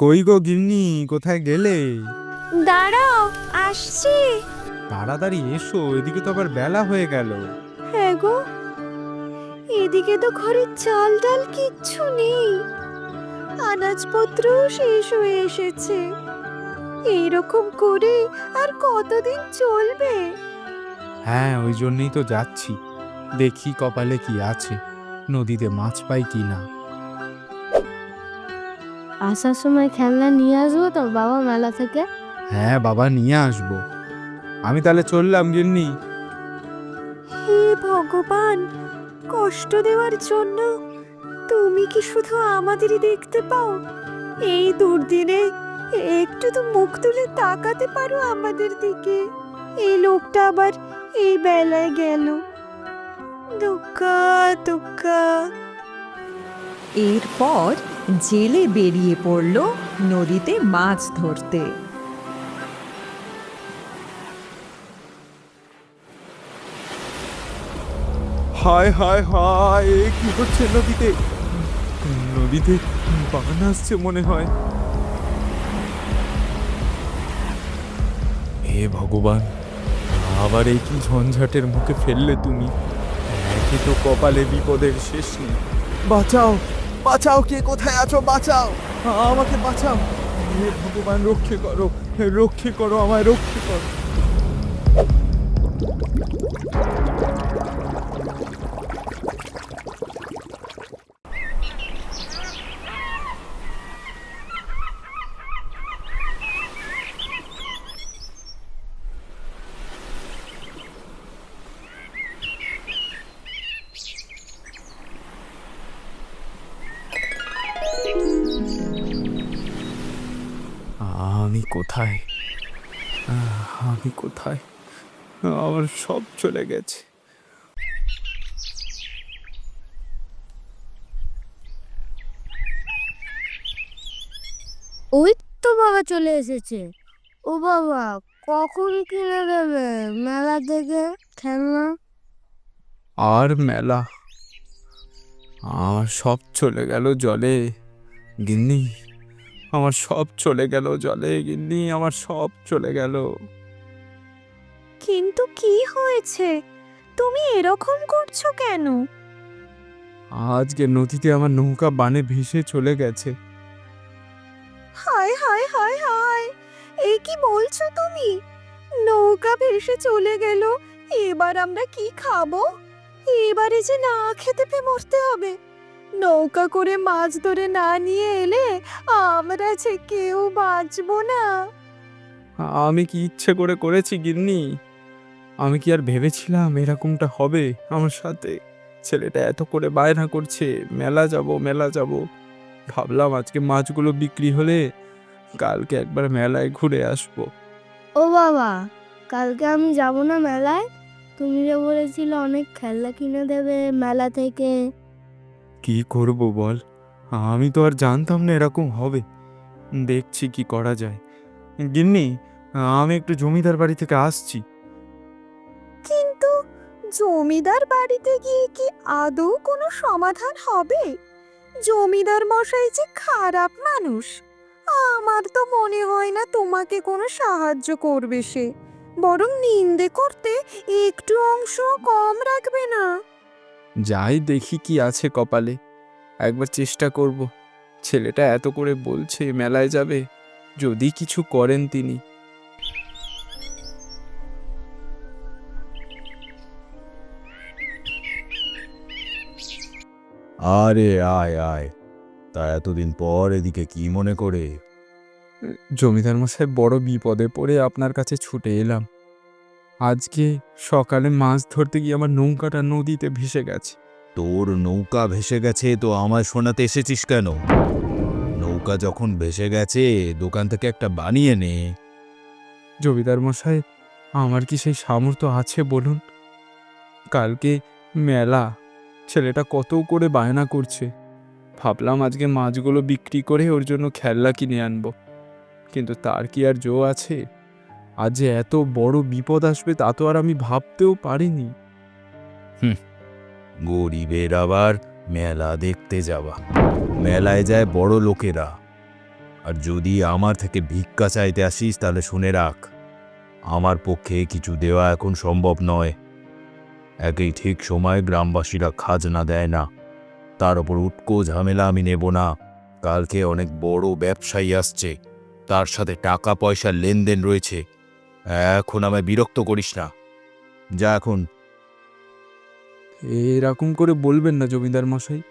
কই গো গিন্নি কোথায় গেলে? দাঁড়াও আসছি। তাড়াতাড়ি এসো এদিকে তো আবার বেলা হয়ে গেল। হ্যাঁ গো এদিকে তো ঘরে চাল ডাল কিচ্ছু নেই। আনাজপত্র শেষ হয়ে এসেছে। এইরকম করে আর কতদিন চলবে? হ্যাঁ ওই জন্যই তো যাচ্ছি। দেখি কপালে কি আছে নদীতে মাছ পাই কি না। আসার সময় খেলনা নিয়ে আসব তো? বাবা মেলা থেকে? হ্যাঁ বাবা নিয়ে আসব। আমি তাহলে চললাম গিন্নি। হে ভগবান কষ্ট দেওয়ার জন্য তুমি কি শুধু আমাদেরই দেখতে পাও? এই দুর্দিনে একটু তো মুখ তুলে তাকাতে পারো আমাদের দিকে। এই লোকটা আবার এই বেলায় গেল। দুঃখা দুঃখা। এরপর জেলে বেরিয়ে পড়ল নদীতে মাছ ধরতে। হায় হায় হায়, এ কি হচ্ছে নদীতে? নদীতে বান আসছে মনে হয়। হে ভগবান, আবার এই কি ঝঞ্ঝাটের মুখে ফেললে তুমি? একই তো কপালে বিপদের শেষ নেই। বাঁচাও বাঁচাও কে কোথায় আছো? বাঁচাও। আমাকে বাঁচাও। হে ভগবান, রক্ষে করো। রক্ষে করো আমায়, রক্ষে করো। কোথায়? আমি কোথায়? আমার সব চলে গেছে। ওই তো বাবা চলে এসেছে। ও বাবা কখন কিনে দেবে? মেলা থেকে? খেলনা? আর মেলা? আমার সব চলে গেল জলে। গিন্নি আমার সব চলে গেল জলে গিন্নি আমার সব চলে গেল। কিন্তু কি হয়েছে? তুমি এরকম করছ কেন? আজকে নদীতে আমার নৌকা বানে ভেসে চলে গেছে। হায় হায় হায় হায় এই কি বলছো তুমি? নৌকা ভেসে চলে গেল এবার আমরা কি খাব? এবারে যে না খেতে পেয়ে মরতে হবে। নৌকা করে মাছ ধরে না নিয়ে এলে আমরা যে কেউ বাঁচবো না। আমি কি ইচ্ছে করে করেছি গিন্নি? আমি কি আর ভেবেছিলাম এরকমটা হবে? আমার সাথে ছেলেটা এত করে বায়না করছে মেলা যাব মেলা যাব। ভাবলাম আজকে মাছগুলো বিক্রি হলে কালকে একবার মেলায় ঘুরে আসব। ও বাবা কালকে আমি যাব না মেলায়? তুমি যে বলেছিলে অনেক খেলনা কিনে দেবে মেলা থেকে। কি করব বল? আমি তো আর জানতাম না এরকম হবে। দেখছি কি করা যায়। গিন্নি, আমি একটু জমিদার বাড়ি থেকে আসছি। কিন্তু জমিদার বাড়িতে গিয়ে কি আদৌ কোনো সমাধান হবে? জমিদার মশাই যে খারাপ মানুষ। আমার তো মনে হয় না তোমাকে কোনো সাহায্য করবে সে। বরং নিন্দে করতে একটু অংশ কম রাখবে না। যাই দেখি কি আছে কপালে। একবার চেষ্টা করব। ছেলেটা এত করে বলছে মেলায় যাবে। যদি কিছু করেন তিনি। আরে আয় আয়। তা এতদিন পর এদিকে কি মনে করে? জমিদার মশাই বড় বিপদে পড়ে আপনার কাছে ছুটে এলাম। আজকে সকালে মাছ ধরতে গিয়ে আমার নৌকাটা নদীতে ভেসে গেছে। তোর নৌকা ভেসে গেছে তো আমার শোনাতে এসেছিস কেন? নৌকা যখন ভেসে গেছে দোকান থেকে একটা বানিয়ে নে। জমিদার মশাই আমার কি সেই সামর্থ্য আছে বলুন? কালকে মেলা ছেলেটা কত করে বায়না করছে। ভাবলাম আজকে মাছগুলো বিক্রি করে ওর জন্য খেলনা কিনে আনব। কিন্তু তার কি আর জো আছে? আজ যে এত বড় বিপদ আসবে তা তো আর আমি ভাবতেও পারিনি। গরিবের আবার মেলা দেখতে যাওয়া। মেলায় যায় বড় লোকেরা। আর যদি আমার থেকে ভিক্ষা চাইতে আসিস তাহলে শুনে রাখ। আমার পক্ষে কিছু দেওয়া এখন সম্ভব নয়। একই ঠিক সময় গ্রামবাসীরা খাজনা দেয় না। তার ওপর উটকো ঝামেলা আমি নেব না। কালকে অনেক বড় ব্যবসায়ী আসছে। তার সাথে টাকা পয়সার লেনদেন রয়েছে। এখন আমায় বিরক্ত করিস না। যা এখন। এরকম করে বলবেন না জমিদার মশাই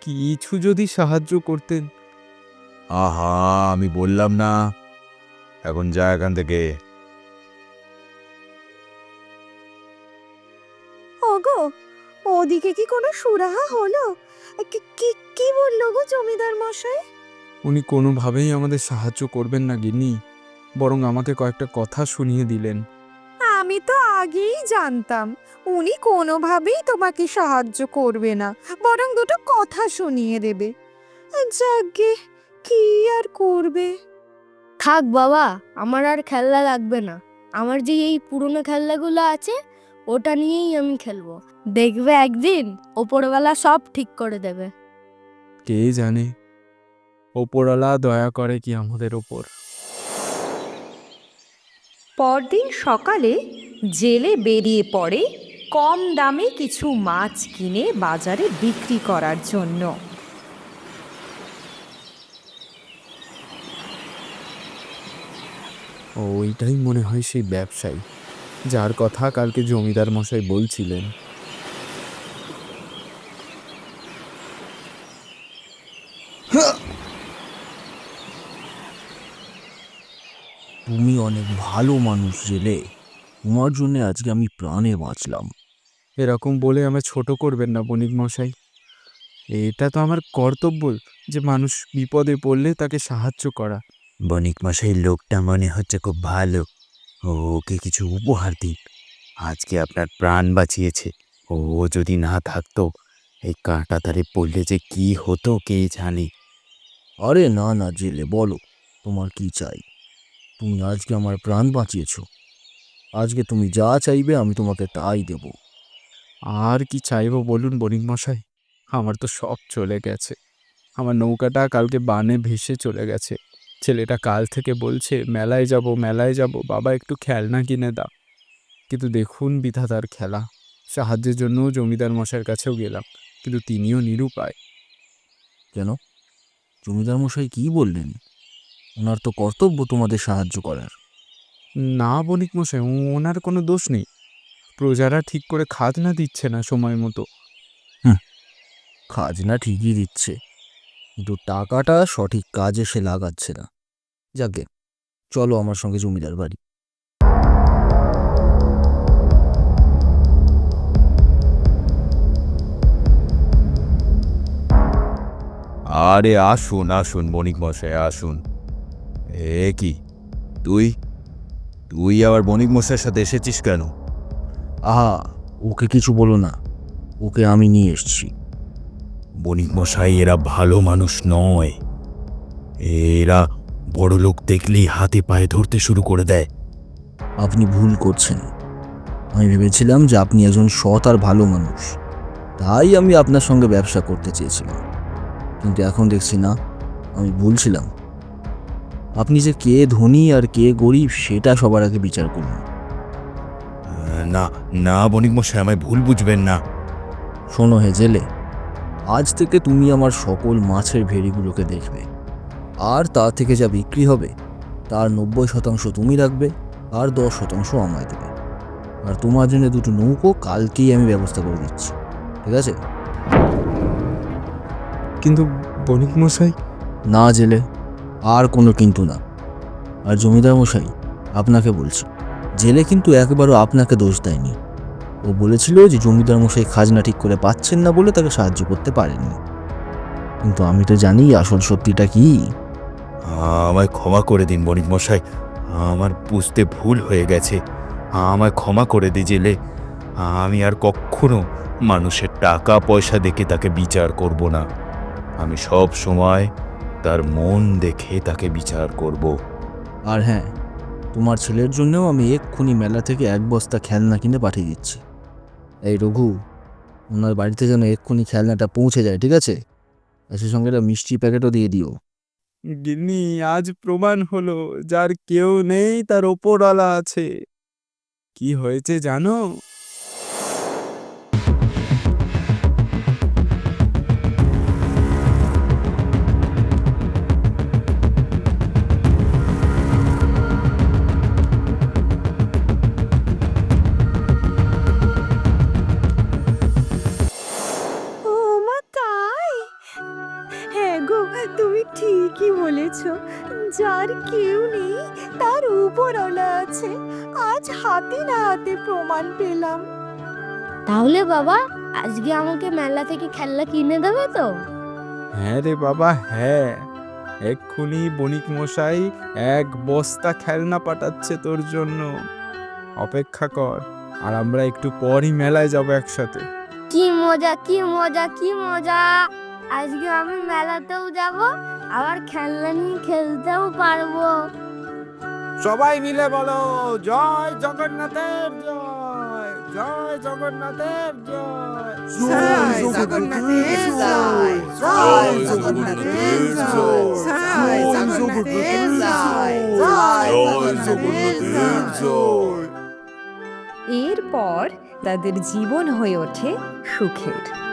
কিছু যদি সাহায্য করতেন। আহা আমি বললাম না। এখন যা এখান থেকে। ওগো ওদিকে কি কোনো সুরাহা হলো? কি কি কি বলল গো জমিদার মশাই? উনি কোনোভাবেই আমাদের সাহায্য করবেন না গিন্নি। বরং আমাকে কয়েকটা কথা শুনিয়ে দিলেন। আমি তো আগেই জানতাম উনি কোনোভাবেই তোমাকে সাহায্য করবে না বরং দুটো কথা শুনিয়ে দেবে। যাকে কি আর করবে? থাক বাবা আমার আর খেলনা লাগবে না। আমার যে এই পুরনো খেলনাগুলো আছে ওটা নিয়েই আমি খেলব। দেখবে একদিন ওপরওয়ালা সব ঠিক করে দেবে। কে জানে? ওপরওয়ালা দয়া করে কি আমাদের ওপর। পরদিন সকালে জেলে বেরিয়ে পড়ে কম দামে কিছু মাছ কিনে বাজারে বিক্রি করার জন্য। ওইটাই মনে হয় সেই ব্যবসায়ী, যার কথা কালকে জমিদার মশাই বলছিলেন। তুমি অনেক ভালো মানুষ জেলে তোমার জন্য আজকে আমি প্রাণে বাঁচলাম। এরকম বলে আমায় ছোট করবেন না বণিক মশাই। এটা তো আমার কর্তব্য যে মানুষ বিপদে পড়লে তাকে সাহায্য করা। বণিক মশাই লোকটা মনে হচ্ছে খুব ভালো। ওকে কিছু উপহার দিন। আজকে আপনার প্রাণ বাঁচিয়েছে। ও যদি না থাকতো এই কাঁটা তারে পড়লে যে কি হতো কে জানে। আরে না না জেলে বলো তোমার কি চাই? তুমি আজকে আমার প্রাণ বাঁচিয়েছ। আজকে তুমি যা চাইবে আমি তোমাকে তাই দেব। আর কি চাইব বলুন বণিক মশাই? আমার তো সব চলে গেছে। আমার নৌকাটা কালকে বানে ভেসে চলে গেছে। ছেলেটা কাল থেকে বলছে মেলায় যাব মেলায় যাব বাবা একটু খেলনা কিনে দাও। কিন্তু দেখুন বিধাতার খেলা। সাহায্যের জন্য জমিদার মশাইয়ের কাছেও গেলাম কিন্তু তিনিও নিরুপায়। কেন? জমিদার মশাই কি বললেন? ওনার তো কর্তব্য তোমাদের সাহায্য করার। না বণিক মশাই ওনার কোনো দোষ নেই। প্রজারা ঠিক করে খাজনা দিচ্ছে না সময় মতো। খাজনা ঠিকই দিচ্ছে কিন্তু টাকাটা সঠিক কাজে সে লাগাচ্ছে না। যাকে চলো আমার সঙ্গে জমিদার বাড়ি। আরে আসুন আসুন বণিক মশাই আসুন। এ কি? তুই? তুই আবার বণিক মশাইয়ের সাথে এসেছিস কেন? আহা ওকে কিছু বলো না। ওকে আমি নিয়ে এসছি। বণিক মশাই এরা ভালো মানুষ নয়। এরা বড় লোক দেখলেই হাতে পায়ে ধরতে শুরু করে দেয়। আপনি ভুল করছেন। আমি ভেবেছিলাম যে আপনি একজন সৎ আর ভালো মানুষ। তাই আমি আপনার সঙ্গে ব্যবসা করতে চেয়েছিলাম। কিন্তু এখন দেখছি না আমি ভুলছিলাম আপনি যে কে ধনী আর কে গরিব সেটা সবার আগে বিচার করুন। না না বণিক মশাই আমায় ভুল বুঝবেন না। শোনো হে জেলে আজ থেকে তুমি আমার সকল মাছের ভেড়িগুলোকে দেখবে। আর তা থেকে যা বিক্রি হবে তার নব্বই শতাংশ তুমি রাখবে আর দশ শতাংশ আমায় দেবে। আর তোমার জন্য দুটো নৌকো কালকেই আমি ব্যবস্থা করে দিচ্ছি ঠিক আছে? কিন্তু বণিক মশাই? না জেলে আর কোনো কিন্তু না। আর জমিদার মশাই, আপনাকে বলছি, জেলে কিন্তু একবারও আপনাকে দোষ দেয়নি। ও বলেছিল যে জমিদার মশাই খাজনা ঠিক করে পাচ্ছেন না বলে তাকে সাহায্য করতে পারেননি। কিন্তু আমি তো জানি আসল সত্যিটা কি। আমায় ক্ষমা করে দিন বণিক মশাই, আমার বুঝতে ভুল হয়ে গেছে। আমায় ক্ষমা করে দি জেলে। আমি আর কখনো মানুষের টাকা পয়সা দেখে তাকে বিচার করব না। আমি সব সময় তার মন দেখে তাকে বিচার করব। আর হ্যাঁ তোমার ছেলের জন্যও আমি এক্ষুনি মেলা থেকে এক বস্তা খেলনা কিনে পাঠিয়ে দিচ্ছি। এই রঘু ওনার বাড়িতে যেন এক্ষুনি খেলনাটা পৌঁছে যায় ঠিক আছে? আর সে সঙ্গে একটা মিষ্টি প্যাকেটও দিয়ে দিও। গিন্নি আজ প্রমাণ হলো যার কেউ নেই তার ওপরওয়ালা আছে। কি হয়েছে জানো? আজ হাতে না হাতে প্রমাণ পেলাম। তাহলে বাবা আজকে আমাকে মেলা থেকে খেলনা কিনে দেবে তো? হ্যাঁ রে বাবা হ্যাঁ। এক্ষুনি বণিক মশাই এক বস্তা খেলনা পাঠাচ্ছে তোর জন্য। অপেক্ষা কর আর আমরা একটু পরই মেলায় যাব একসাথে। কি মজা কি মজা কি মজা। আজকে আমি মেলাতেও যাব আবার খেলনা নিয়ে খেলতেও পারব। সবাই মিলে বলো জয় জগন্নাথের জয় জয় জগন্নাথের জয়। জয় জগন্নাথের জয়। জয়। জগন্নাথের জয়। জয়। জগন্নাথের জয়। জয়। জগন্নাথের জয়। এরপর তাদের জীবন হয়ে ওঠে সুখের।